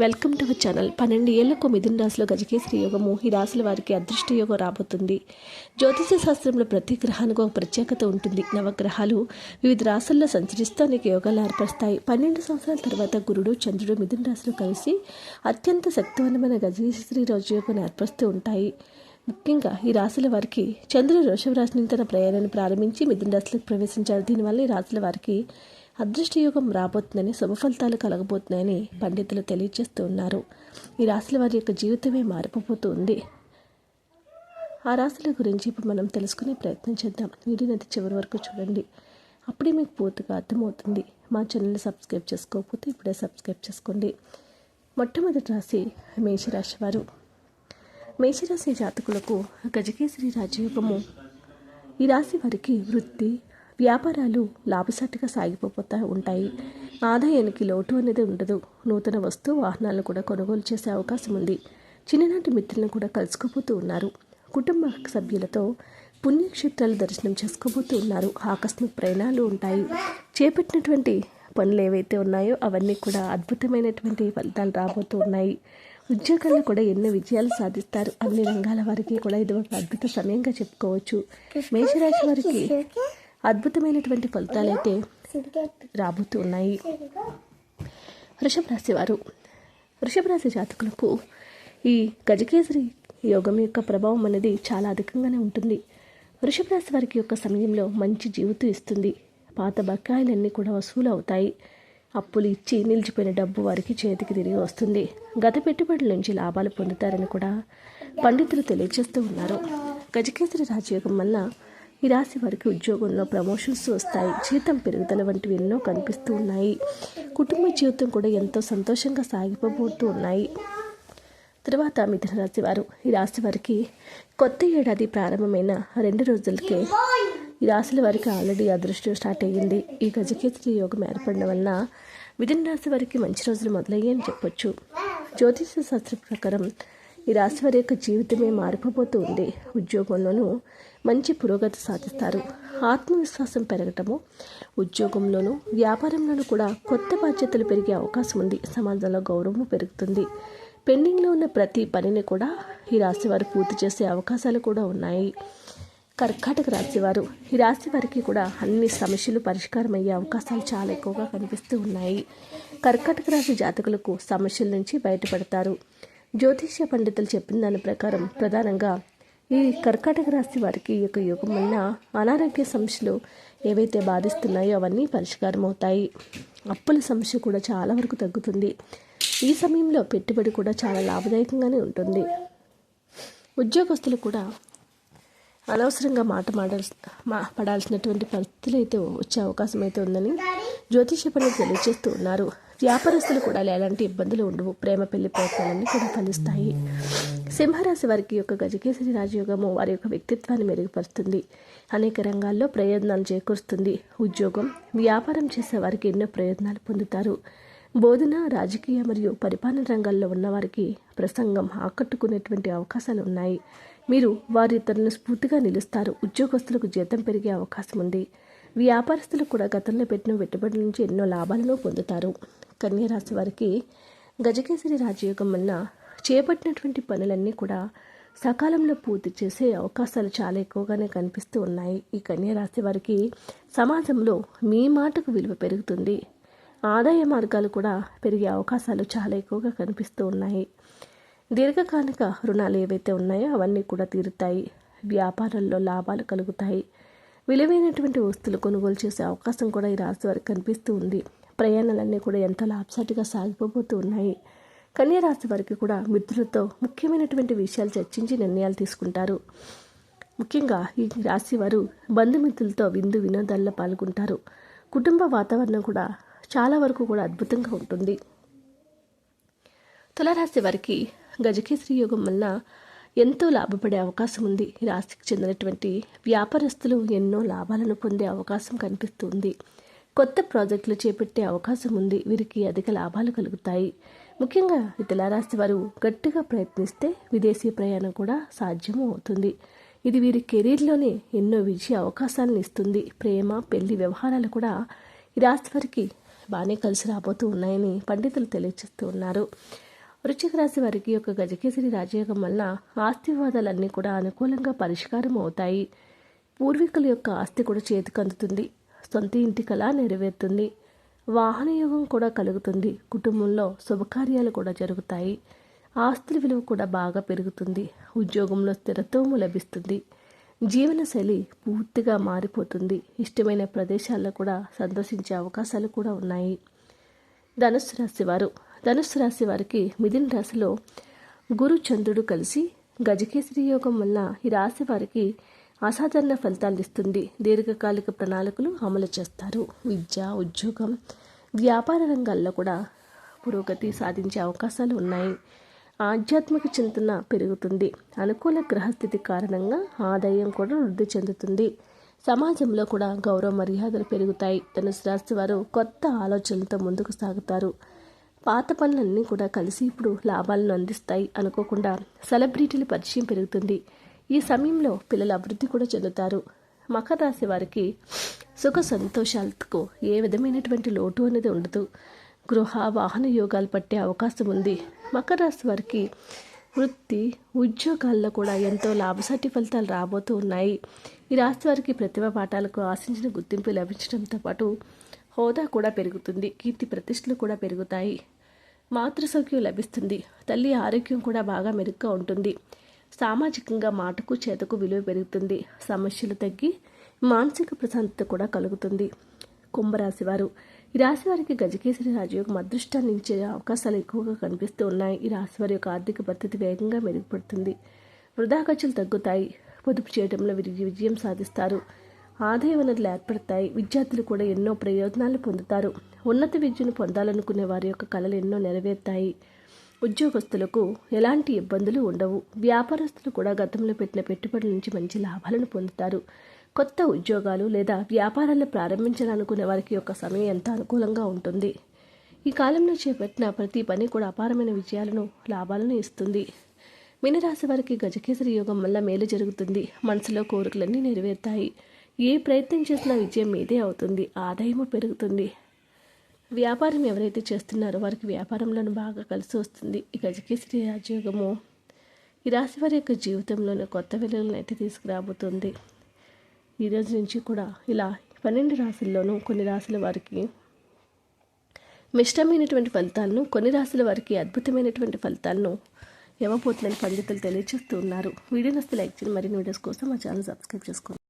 Welcome to our channel. పన్నెండు ఏళ్ళకు మిథున రాశిలో గజకేశ్వరి యోగము ఈ రాశుల వారికి అదృష్ట యోగం రాబోతుంది. జ్యోతిష శాస్త్రంలో ప్రతి గ్రహానికి ఒక ప్రత్యేకత ఉంటుంది. నవగ్రహాలు వివిధ రాశుల్లో సంచరిస్తూ అనేక యోగాలు ఏర్పరుస్తాయి. పన్నెండు సంవత్సరాల తర్వాత గురుడు చంద్రుడు మిథున రాశిలో కలిసి అత్యంత శక్తివంతమైన గజకేసరి యోగం ఏర్పరుస్తూ ఉంటాయి. ముఖ్యంగా ఈ రాశుల వారికి చంద్రుడు వృషభ రాశి నుంచి తన ప్రయాణాన్ని ప్రారంభించి మిథున రాశిలోకి ప్రవేశించారు దీనివల్ల ఈ రాశుల వారికి అదృష్టయోగం రాబోతుందని శుభ ఫలితాలు కలగబోతున్నాయని పండితులు తెలియజేస్తూ ఉన్నారు. ఈ రాశుల వారి యొక్క జీవితమే మారిపోతూ ఆ రాశుల గురించి ఇప్పుడు మనం తెలుసుకునే ప్రయత్నం చేద్దాం. వీడియోని చివరి వరకు చూడండి. అప్పుడే మీకు పూర్తిగా అర్థమవుతుంది. మా ఛానల్ని సబ్స్క్రైబ్ చేసుకోకపోతే ఇప్పుడే సబ్స్క్రైబ్ చేసుకోండి. మొట్టమొదటి రాశి మేషరాశి వారు. మేషరాశి జాతకులకు గజకేసరి రాజయోగము. ఈ రాశి వారికి వృత్తి వ్యాపారాలు లాభసాటిగా సాగిపోతా ఉంటాయి. ఆదాయానికి లోటు అనేది ఉండదు. నూతన వస్తు వాహనాలను కూడా కొనుగోలు చేసే అవకాశం ఉంది. చిన్ననాటి మిత్రులను కూడా కలుసుకోబోతూ ఉన్నారు. కుటుంబ సభ్యులతో పుణ్యక్షేత్రాలు దర్శనం చేసుకోబోతూ ఉన్నారు. ఆకస్మిక ప్రయాణాలు ఉంటాయి. చేపట్టినటువంటి పనులు ఏవైతే ఉన్నాయో అవన్నీ కూడా అద్భుతమైనటువంటి ఫలితాలు రాబోతూ ఉన్నాయి. ఉద్యోగాల్లో కూడా ఎన్నో విజయాలు సాధిస్తారు. అన్ని రంగాల వారికి కూడా ఇది ఒక అద్భుత సమయంగా చెప్పుకోవచ్చు. మేషరాశి వారికి అద్భుతమైనటువంటి ఫలితాలైతే రాబోతూ ఉన్నాయి వృషభ రాశి వారు. వృషభ రాశి జాతకులకు ఈ గజకేసరి యోగం యొక్క ప్రభావం అనేది చాలా అధికంగానే ఉంటుంది. వృషభ రాశి వారికి యొక్క సమయంలో మంచి జీవితం ఇస్తుంది. పాత బకాయిలన్నీ కూడా వసూలు అవుతాయి. అప్పులు ఇచ్చి నిలిచిపోయిన డబ్బు వారికి చేతికి తిరిగి వస్తుంది. గత పెట్టుబడుల నుంచి లాభాలు పొందుతారని కూడా పండితులు తెలియజేస్తూ ఉన్నారు. గజకేసరి రాజయోగం వల్ల ఈ రాశి వారికి ఉద్యోగంలో ప్రమోషన్స్ వస్తాయి. జీతం పెరుగుదల వంటివి ఎన్నో కనిపిస్తూ ఉన్నాయి కుటుంబ జీవితం కూడా ఎంతో సంతోషంగా సాగిపోబోతూ ఉన్నాయి. తర్వాత మిథున రాశి వారు ఈ రాశి వారికి కొత్త ఏడాది ప్రారంభమైన రెండు రోజులకే ఈ రాశుల వారికి ఆల్రెడీ అదృష్టం స్టార్ట్ అయ్యింది. ఈ గజకేసరి యోగం ఏర్పడడం వలన మిథున రాశి వారికి మంచి రోజులు మొదలయ్యాయని చెప్పొచ్చు. జ్యోతిష శాస్త్ర ప్రకారం ఈ రాశి వారి యొక్క జీవితమే మారిపోతూ ఉంది. ఉద్యోగంలోనూ మంచి పురోగతి సాధిస్తారు. ఆత్మవిశ్వాసం పెరగటము ఉద్యోగంలోనూ వ్యాపారంలోనూ కూడా కొత్త బాధ్యతలు పెరిగే అవకాశం ఉంది. సమాజంలో గౌరవం పెరుగుతుంది. పెండింగ్లో ఉన్న ప్రతి పనిని కూడా ఈ రాశి వారు పూర్తి చేసే అవకాశాలు కూడా ఉన్నాయి. కర్కాటక రాశివారు ఈ రాశి వారికి కూడా అన్ని సమస్యలు పరిష్కారం అయ్యే అవకాశాలు చాలా ఎక్కువగా కనిపిస్తూ ఉన్నాయి. కర్కాటక రాశి జాతకులకు సమస్యల నుంచి బయటపడతారు. జ్యోతిష్య పండితులు చెప్పిన దాని ప్రకారం ప్రధానంగా ఈ కర్కాటక రాశి వారికి యొక్క యోగం వలన అనారోగ్య సమస్యలు ఏవైతే బాధిస్తున్నాయో అవన్నీ పరిష్కారం అవుతాయి. అప్పుల సమస్య కూడా చాలా వరకు తగ్గుతుంది. ఈ సమయంలో పెట్టుబడి కూడా చాలా లాభదాయకంగానే ఉంటుంది. ఉద్యోగస్తులు కూడా అనవసరంగా మాట మాడాల్సిన మా పడాల్సినటువంటి పరిస్థితులు అయితే వచ్చే అవకాశం అయితే ఉందని జ్యోతిష పండితులు తెలియజేస్తూ ఉన్నారు. వ్యాపారస్తులు కూడా ఎలాంటి ఇబ్బందులు ఉండవు. ప్రేమ పెళ్ళి ప్రయత్నాలన్నీ కూడా ఫలిస్తాయి. సింహరాశి వారికి యొక్క గజకేసరి రాజయోగము వారి యొక్క వ్యక్తిత్వాన్ని మెరుగుపరుస్తుంది. అనేక రంగాల్లో ప్రయోజనాలు చేకూరుస్తుంది. ఉద్యోగం వ్యాపారం చేసే వారికి ఎన్నో ప్రయోజనాలు పొందుతారు. బోధన రాజకీయ మరియు పరిపాలన రంగాల్లో ఉన్నవారికి ప్రసంగం ఆకట్టుకునేటువంటి అవకాశాలు ఉన్నాయి. మీరు వారి ఇతరులను స్ఫూర్తిగా నిలుస్తారు. ఉద్యోగస్తులకు జీతం పెరిగే అవకాశం ఉంది. వ్యాపారస్తులు కూడా గతంలో పెట్టిన పెట్టుబడి నుంచి ఎన్నో లాభాలను పొందుతారు. కన్యరాశి వారికి గజకేసరి రాజయోగం వలన చేపట్టినటువంటి పనులన్నీ కూడా సకాలంలో పూర్తి చేసే అవకాశాలు చాలా ఎక్కువగానే కనిపిస్తూ ఉన్నాయి. ఈ కన్యరాశి వారికి సమాజంలో మీ మాటకు విలువ పెరుగుతుంది. ఆదాయ మార్గాలు కూడా పెరిగే అవకాశాలు చాలా ఎక్కువగా కనిపిస్తూ ఉన్నాయి. దీర్ఘకాలిక రుణాలు ఏవైతే ఉన్నాయో అవన్నీ కూడా తీరుతాయి. వ్యాపారంలో లాభాలు కలుగుతాయి. విలువైనటువంటి వస్తువులు కొనుగోలు చేసే అవకాశం కూడా ఈ రాశి వారికి కనిపిస్తూ ఉంది. ప్రయాణాలన్నీ కూడా ఎంతో లాభసాటిగా సాగిపోతూ ఉన్నాయి. కన్యరాశి వారికి కూడా మిత్రులతో ముఖ్యమైనటువంటి విషయాలు చర్చించి నిర్ణయాలు తీసుకుంటారు. ముఖ్యంగా ఈ రాశి వారు బంధుమిత్రులతో విందు వినోదాల్లో పాల్గొంటారు. కుటుంబ వాతావరణం కూడా చాలా వరకు కూడా అద్భుతంగా ఉంటుంది. తులరాశి వారికి గజకేసరి యోగం వలన ఎంతో లాభపడే అవకాశం ఉంది. ఈ రాశికి చెందినటువంటి వ్యాపారస్తులు ఎన్నో లాభాలను పొందే అవకాశం కనిపిస్తుంది. కొత్త ప్రాజెక్టులు చేపట్టే అవకాశం ఉంది. వీరికి అధిక లాభాలు కలుగుతాయి. ముఖ్యంగా ఈ వారు గట్టిగా ప్రయత్నిస్తే విదేశీ ప్రయాణం కూడా సాధ్యము అవుతుంది ఇది వీరి కెరీర్లోనే ఎన్నో విజయ అవకాశాలను ఇస్తుంది. ప్రేమ పెళ్ళి వ్యవహారాలు కూడా ఈ రాశి వారికి బాగానే కలిసి రాబోతూ ఉన్నాయని పండితులు తెలియజేస్తూ ఉన్నారు. వృశ్చిక రాశి వారికి యొక్క గజకేసరి రాజయోగం వలన ఆస్తి వివాదాలన్నీ కూడా అనుకూలంగా పరిష్కారం అవుతాయి పూర్వీకుల యొక్క ఆస్తి కూడా చేతికి అందుతుంది. సొంత ఇంటి కళ నెరవేరుతుంది. వాహన యోగం కూడా కలుగుతుంది. కుటుంబంలో శుభకార్యాలు కూడా జరుగుతాయి. ఆస్తుల విలువ కూడా బాగా పెరుగుతుంది. ఉద్యోగంలో స్థిరత్వము లభిస్తుంది. జీవనశైలి పూర్తిగా మారిపోతుంది. ఇష్టమైన ప్రదేశాల్లో కూడా సందర్శించే అవకాశాలు కూడా ఉన్నాయి. ధనుస్సు రాశి వారు. ధనుస్సు రాశి వారికి మిథున రాశిలో గురు చంద్రుడు కలిసి గజకేసరి యోగం వల్ల ఈ రాశి వారికి అసాధారణ ఫలితాలు ఇస్తుంది. దీర్ఘకాలిక ప్రణాళికలు అమలు చేస్తారు. విద్య ఉద్యోగం వ్యాపార రంగాల్లో కూడా పురోగతి సాధించే అవకాశాలు ఉన్నాయి. ఆధ్యాత్మిక చింతన పెరుగుతుంది. అనుకూల గ్రహస్థితి కారణంగా ఆదాయం కూడా వృద్ధి చెందుతుంది. సమాజంలో కూడా గౌరవ మర్యాదలు పెరుగుతాయి. ధనుసు రాశి వారు కొత్త ఆలోచనలతో ముందుకు సాగుతారు. పాత పనులన్నీ కూడా కలిసి ఇప్పుడు లాభాలను అందిస్తాయి. అనుకోకుండా సెలబ్రిటీల పరిచయం పెరుగుతుంది. ఈ సమయంలో పిల్లల అభివృద్ధి కూడా చెందుతారు. మకర రాశి వారికి సుఖ సంతోషాలకు ఏ విధమైనటువంటి లోటు అనేది ఉండదు. గృహ వాహన యోగాలు పట్టే అవకాశం ఉంది. మకర రాశి వారికి వృత్తి ఉద్యోగాల్లో కూడా ఎంతో లాభసాటి ఫలితాలు రాబోతూ ఉన్నాయి. ఈ రాశి వారికి ప్రతిభ పాఠాలకు ఆశించిన గుర్తింపు లభించడంతో పాటు హోదా కూడా పెరుగుతుంది. కీర్తి ప్రతిష్టలు కూడా పెరుగుతాయి. మాతృ సౌఖ్యం లభిస్తుంది. తల్లి ఆరోగ్యం కూడా బాగా మెరుగ్గా ఉంటుంది. సామాజికంగా మాటకు చేతకు విలువ పెరుగుతుంది. సమస్యలు తగ్గి మానసిక ప్రశాంతత కూడా కలుగుతుంది. కుంభరాశి వారు ఈ రాశి వారికి గజకేసరి రాజయోగం అదృష్టాన్ని ఇచ్చే అవకాశాలు ఎక్కువగా కనిపిస్తూ ఉన్నాయి. ఈ రాశి వారి యొక్క ఆర్థిక పరిస్థితి వేగంగా మెరుగుపడుతుంది. వృధా ఖర్చులు తగ్గుతాయి. పొదుపు చేయడంలో వీరి విజయం సాధిస్తారు. ఆదాయ వనరులు ఏర్పడతాయి. విద్యార్థులు కూడా ఎన్నో ప్రయోజనాలు పొందుతారు. ఉన్నత విద్యను పొందాలనుకునే వారి యొక్క కళలు ఎన్నో నెరవేరుతాయి. ఉద్యోగస్తులకు ఎలాంటి ఇబ్బందులు ఉండవు. వ్యాపారస్తులు కూడా గతంలో పెట్టిన పెట్టుబడుల నుంచి మంచి లాభాలను పొందుతారు. కొత్త ఉద్యోగాలు లేదా వ్యాపారాలు ప్రారంభించాలనుకునే వారికి యొక్క సమయం ఎంత అనుకూలంగా ఉంటుంది? ఈ కాలంలో చేపట్టిన ప్రతి పని కూడా అపారమైన విజయాలను లాభాలను ఇస్తుంది. మీనరాశి వారికి గజకేసరి యోగం వల్ల మేలు జరుగుతుంది. మనసులో కోరికలన్నీ నెరవేరుతాయి. ఏ ప్రయత్నం చేసినా విజయం మీదే అవుతుంది. ఆదాయము పెరుగుతుంది. వ్యాపారం ఎవరైతే చేస్తున్నారో వారికి వ్యాపారంలోనూ బాగా కలిసి వస్తుంది. ఈ గజకేసరి రాజయోగము. ఈ రాశి వారి యొక్క జీవితంలోనే కొత్త వెలుగులను అయితే తీసుకురాబోతుంది. ఈరోజు నుంచి కూడా ఇలా పన్నెండు రాశుల్లోనూ కొన్ని రాశుల వారికి మిష్టమైనటువంటి ఫలితాలను కొన్ని రాశుల వారికి అద్భుతమైనటువంటి ఫలితాలను ఇవ్వబోతుందని పండితులు తెలియజేస్తూ ఉన్నారు. వీడియో నస్తే లైక్ చేయండి. మరిన్ని వీడియోస్ కోసం మా ఛానల్ సబ్స్క్రైబ్ చేసుకోండి.